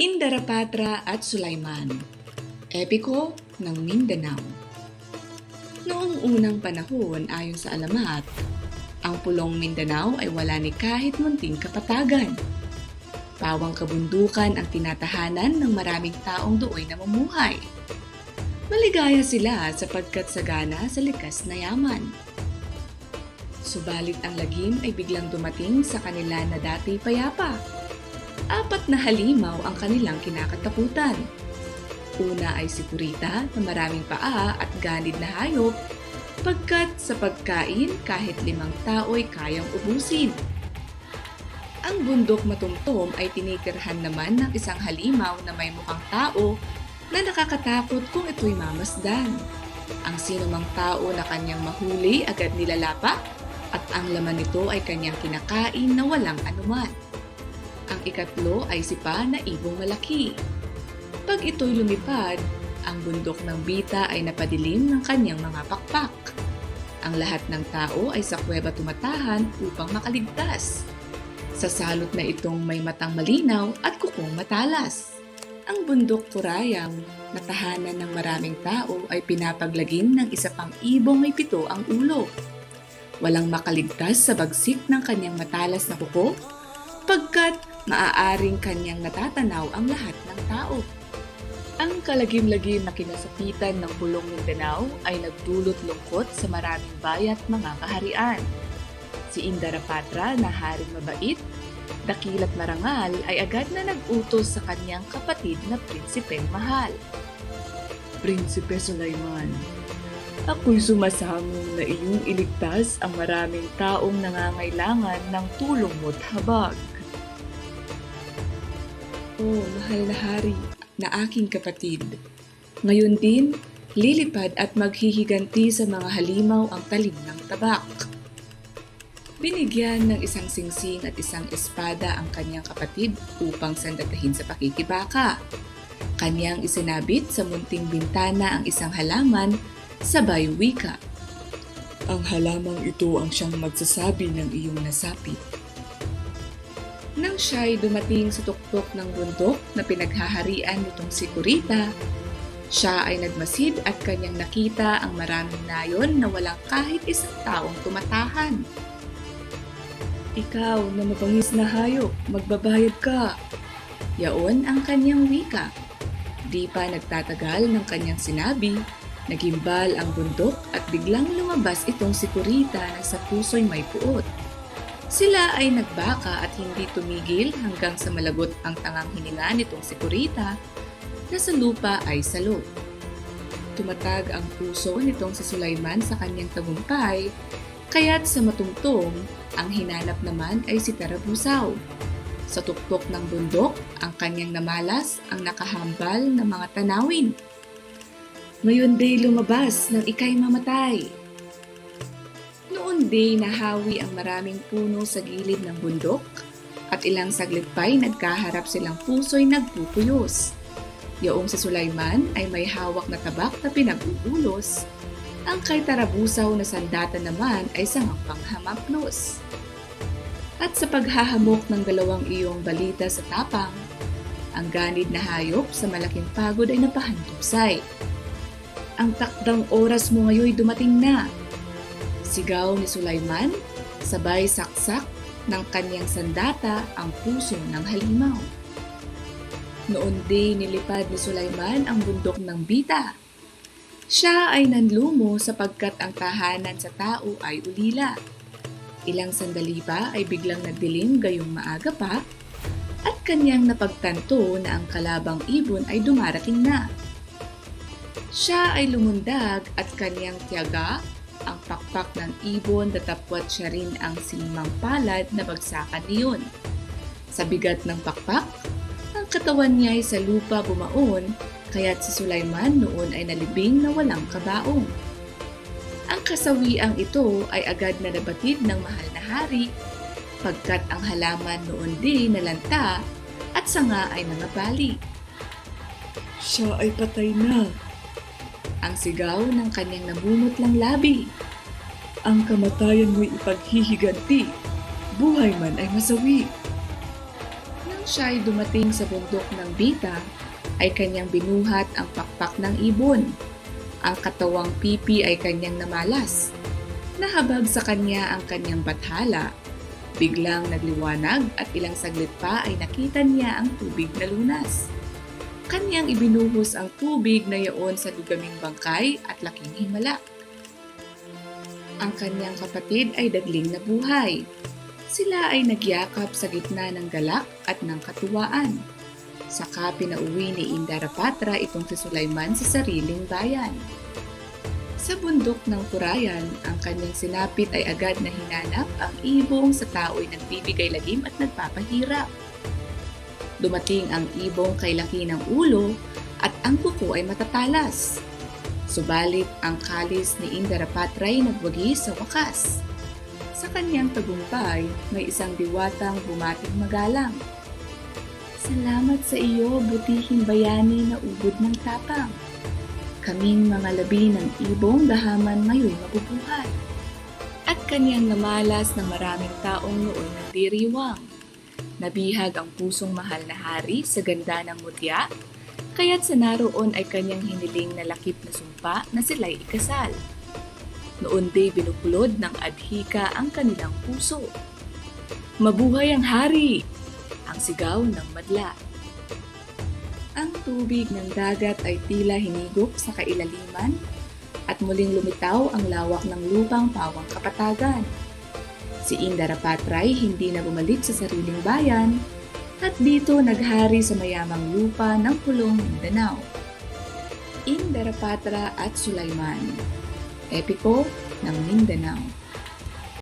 Indarapatra at Sulaiman Epiko ng Mindanao Noong unang panahon ayon sa alamat, ang pulong Mindanao ay wala ni kahit munting kapatagan. Pawang kabundukan ang tinatahanan ng maraming taong doon namumuhay. Maligaya sila sapagkat sagana sa likas na yaman. Subalit ang lagim ay biglang dumating sa kanila na dati payapa. Apat na halimaw ang kanilang kinakatakutan. Una ay si Purita na maraming paa at ganid na hayop pagkat sa pagkain kahit limang tao'y kayang ubusin. Ang bundok matumtom ay tinitirhan naman ng isang halimaw na may mukhang tao na nakakatakot kung ito'y mamasdan. Ang sinumang tao na kanyang mahuli agad nilalapa at ang laman nito ay kanyang kinakain na walang anuman. Ang ikatlo ay si Pa na ibong malaki. Pag ito'y lumipad, ang bundok ng bita ay napadilim ng kanyang mga pakpak. Ang lahat ng tao ay sa kuweba tumatahan upang makaligtas. Sa salot na itong may matang malinaw at kukong matalas. Ang bundok Turayang, na tahanan ng maraming tao ay pinapaglagin ng isa pang ibong may pito ang ulo. Walang makaligtas sa bagsik ng kanyang matalas na kuko, pagkat maaaring kanyang natatanaw ang lahat ng tao. Ang kalagim-lagim na kinasapitan ng Pulong Mindanao ay nagdulot lungkot sa maraming bayat mga kaharian. Si Indarapatra na haring mabait, dakilat marangal ay agad na nag-utos sa kanyang kapatid na prinsipeng mahal. Prinsipe Sulaiman, ako'y sumasamo na iyong iligtas ang maraming taong nangangailangan ng tulong mo't habag. Oh, mahal na hari, na aking kapatid. Ngayon din, lilipad at maghihiganti sa mga halimaw ang talim ng tabak. Binigyan ng isang singsing at isang espada ang kanyang kapatid upang sandatahin sa pakikibaka. Kanyang isinabit sa munting bintana ang isang halaman sabay wika. Ang halamang ito ang siyang magsasabi ng iyong nasapit. Nang siya'y dumating sa tuktok ng bundok na pinaghaharian nitong si Kurita, siya ay nagmasid at kanyang nakita ang maraming nayon na walang kahit isang taong tumatahan. Ikaw na mapangis na hayop, magbabayad ka. Yaon ang kanyang wika. Di pa nagtatagal ng kanyang sinabi, nagimbal ang bundok at biglang lumabas itong si Kurita na sa puso'y may puot. Sila ay nagbaka at hindi tumigil hanggang sa malagot ang tangang hininga nitong si Kurita na sa lupa ay salo. Tumatag ang puso nitong si Sulaiman sa kanyang tagumpay, kaya't sa matungtong, ang hinanap naman ay si Tarabusaw. Sa tuktok ng bundok, ang kanyang namalas ang nakahambal na mga tanawin. Ngayon day lumabas ng ikay mamatay. Day nahawi ang maraming puno sa gilid ng bundok at ilang saglit pa'y nagkaharap silang puso'y nagpupuyos. Yaong si Sulaiman ay may hawak na tabak na pinag-ubulos. Ang kay Tarabusaw na sandata naman ay sangang panghamaplos. At sa paghahamok ng dalawang iyong balita sa tapang, ang ganid na hayop sa malaking pagod ay napahandusay. Ang takdang oras mo ngayon dumating na. Sigaw ni Sulaiman, sabay saksak ng kanyang sandata ang puso ng halimaw. Noon din nilipad ni Sulaiman ang bundok ng bita. Siya ay nanlumo sapagkat ang tahanan sa tao ay ulila. Ilang sandali pa ay biglang nagdilim gayong maaga pa at kanyang napagtanto na ang kalabang ibon ay dumarating na. Siya ay lumundag at kanyang tiyaga ang pakpak ng ibon datapwat siya rin ang sinimang palad na bagsakan niyon. Sa bigat ng pakpak, ang katawan niya ay sa lupa bumaon, kaya't si Sulaiman noon ay nalibing na walang kabaong. Ang kasawiang ito ay agad na nabatid ng mahal na hari, pagkat ang halaman noon din nalanta at sanga ay nangabali. Siya ay patay na. Ang sigaw ng kanyang namumutlang labi. Ang kamatayan mo'y ipaghihiganti, buhay man ay masawi. Nang siya ay dumating sa bundok ng Bita, ay kanyang binuhat ang pakpak ng ibon. Ang katawang pipi ay kanyang namalas. Nahabag sa kanya ang kanyang bathala. Biglang nagliwanag at ilang saglit pa ay nakita niya ang tubig na lunas. Kanyang ibinuhos ang tubig na yaon sa dugaming bangkay at laking himala. Ang kanyang kapatid ay dagling na buhay. Sila ay nagyakap sa gitna ng galak at ng katuwaan. Saka pinauwi ni Indarapatra itong si Sulaiman sa sariling bayan. Sa bundok ng Kurayan, ang kanyang sinapit ay agad na hinanap ang ibong sa tao'y nagbibigay lagim at nagpapahirap. Dumating ang ibong kay laki ng ulo at ang kuko ay matatalas. Subalit ang kalis ni Indarapatra ay nagwagi sa wakas. Sa kanyang tagumpay, may isang diwatang bumating magalang. Salamat sa iyo, butihing bayani na ubod ng tapang. Kaming mga labi ng ibong gahaman ngayon mabubuhay. At kanyang namalas ng maraming taong noon ng diriwang. Nabihag ang pusong mahal na hari sa ganda ng mutya, kaya't sa naroon ay kanyang hiniling na lakip na sumpa na sila'y ikasal. Noon di binukulod ng adhika ang kanilang puso. Mabuhay ang hari! Ang sigaw ng madla. Ang tubig ng dagat ay tila hinigop sa kailaliman at muling lumitaw ang lawak ng lupang pawang kapatagan. Si Indarapatra ay hindi na bumalik sa sariling bayan at dito naghari sa mayamang lupa ng pulong Mindanao. Indarapatra at Sulaiman Epiko ng Mindanao